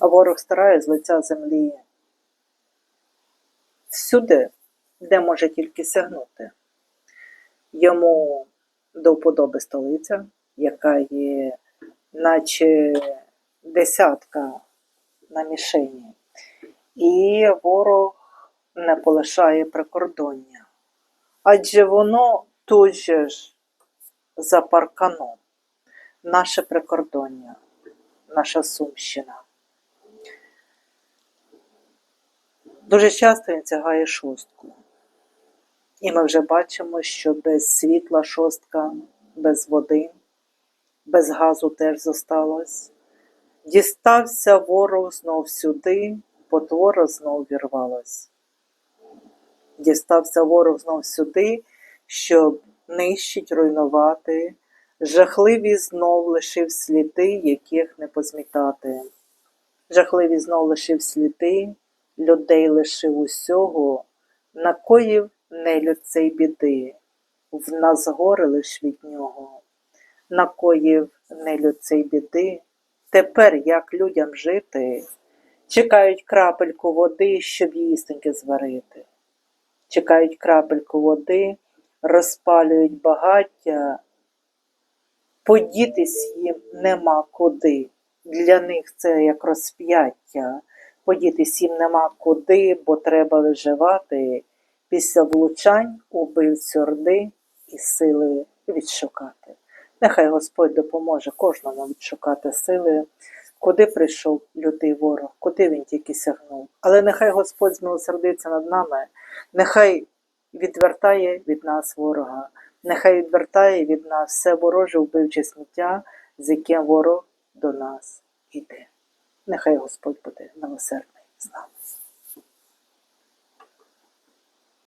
А ворог старає з лиця землі всюди, де може тільки сягнути. Йому до вподоби столиця, яка є, наче десятка на мішені. І ворог не полишає прикордоння. Адже воно тут же ж за парканом, наше прикордоння, наша Сумщина. Дуже часто він тягає шостку. І ми вже бачимо, що без світла шостка, без води, без газу теж зосталось. Дістався ворог знов сюди, потвора знов вірвалась. Дістався ворог знов сюди, щоб нищить, руйнувати, жахливі знов лишив сліди, яких не позмітати. Жахливі знов лишив сліди, людей лишив усього, накоїв нелюд цей біди, в нас горе лиш від нього, накоїв нелюд біди, тепер як людям жити, чекають крапельку води, щоб їстеньки зварити, чекають крапельку води, розпалюють багаття, подітись їм нема куди. Для них це як розп'яття. Подітись їм нема куди, бо треба виживати після влучань убивць орди і сили відшукати. Нехай Господь допоможе кожному відшукати сили, куди прийшов лютий ворог, куди він тільки сягнув. Але нехай Господь змилосердиться над нами, нехай відвертає від нас ворога, нехай відвертає від нас все вороже вбивче сміття, з яким ворог до нас іде. Нехай Господь буде милосердний з нами.